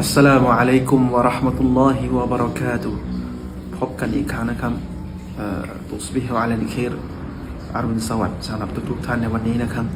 อัสสลามุอะลัยกุมวะราะห์มะตุลลอฮิวะบะเราะกาตุพบกันอีกครั้งนะครับตุสบิฮวะอะลัยเครอารุณสวัสดิ์สำหรับทุกๆท่านในวันนี้นะครับ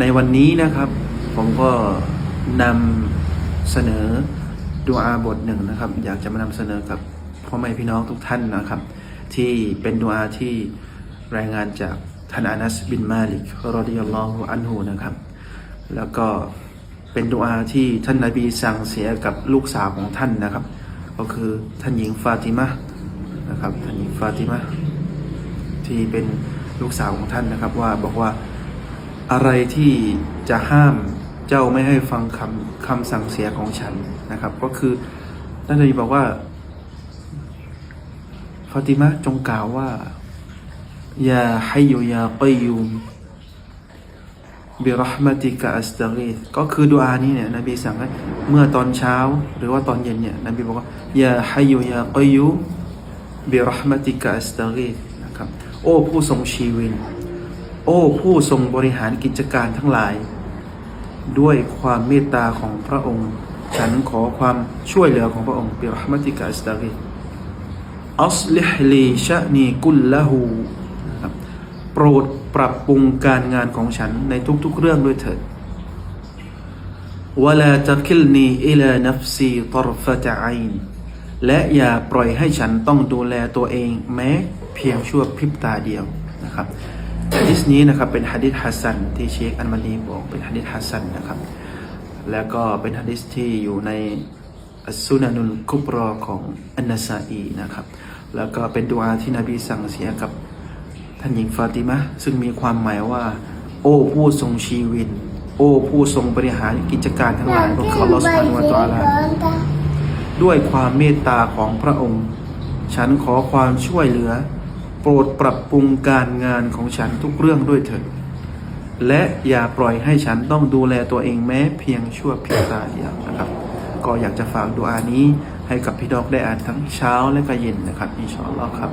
ในวันนี้นะครับ ผมก็นำเสนอดูอาบทหนึ่งนะครับ อยากจะมานำเสนอกับพ่อแม่พี่น้องทุกท่านนะครับ ที่เป็นดูอาที่รายงานจากท่านอานัสบินมาลิกรอดิยัลลอฮุอันฮูนะครับ แล้วก็ เป็นดุอาที่ท่านนาบีสั่งเสียกับลูกสาวของท่านนะครับ ก็คือท่านหญิงฟาติมะนะครับท่านหญิงฟาติมะที่เป็นลูกสาวของท่านนะครับว่าบอกว่าอะไรที่จะห้ามเจ้าไม่ให้ฟังคำคำสั่งเสียของฉันนะครับ ก็คือท่านนาบีบอกว่าฟาติมะจงกล่าวว่ายาฮัยยุยากัยยุม บิรหมติกะอัสตักีก็คือดุอานี้เนี่ยนบีสั่งให้เมื่อตอนเช้าหรือว่าตอนเย็นเนี่ยนบีบอกว่ายาฮัยยุยากัยยุบิรหมติกะอัสตักีนะครับโอ้ผู้ทรงชีวิน โอ้ผู้ทรงบริหารกิจการทั้งหลาย ด้วยความเมตตาของพระองค์ ฉันขอความช่วยเหลือของพระองค์บิรหมติกะอัสตักีอัสลิฮลีชะนีกุลละหู โปรดปรับปรุงการงานของฉันในทุกๆเรื่องด้วยเถิดวลาตะคิลนีอิลานัฟซีตรฟะตะไอนและอย่าปล่อยให้ฉันต้องดูแลตัวเองแม้เพียงชั่วพริบตาเดียวนะครับฮะดิษนี้นะครับเป็นฮะดิษฮัสซันที่เชคอันมานีบอกเป็นฮะดิษฮัสซันนะครับ แล้วก็เป็นฮะดิษที่อยู่ในอัสซุนานุลกุบรอของอันนาซาอีนะครับ แล้วก็เป็นดุอาที่นบีสั่งเสียกับ ท่านหญิงฟาติมะซึ่งมีความหมายว่า โอ้ผู้ทรงชีวิต โอ้ผู้ทรงบริหารกิจการทั้งหลายของอัลลอฮฺสุบฮานุวะตะอาลาด้วยความเมตตาของพระองค์ ฉันขอความช่วยเหลือ โปรดปรับปรุงการงานของฉันทุกเรื่องด้วยเถิดและอย่าปล่อยให้ฉันต้องดูแลตัวเองแม้เพียงชั่วพริบตาเดียวนะครับ ก็อยากจะฝากดูอานี้ให้กับพี่น้องได้อ่านทั้งเช้าและก็เย็นนะครับอินชาอัลลอฮ์ครับ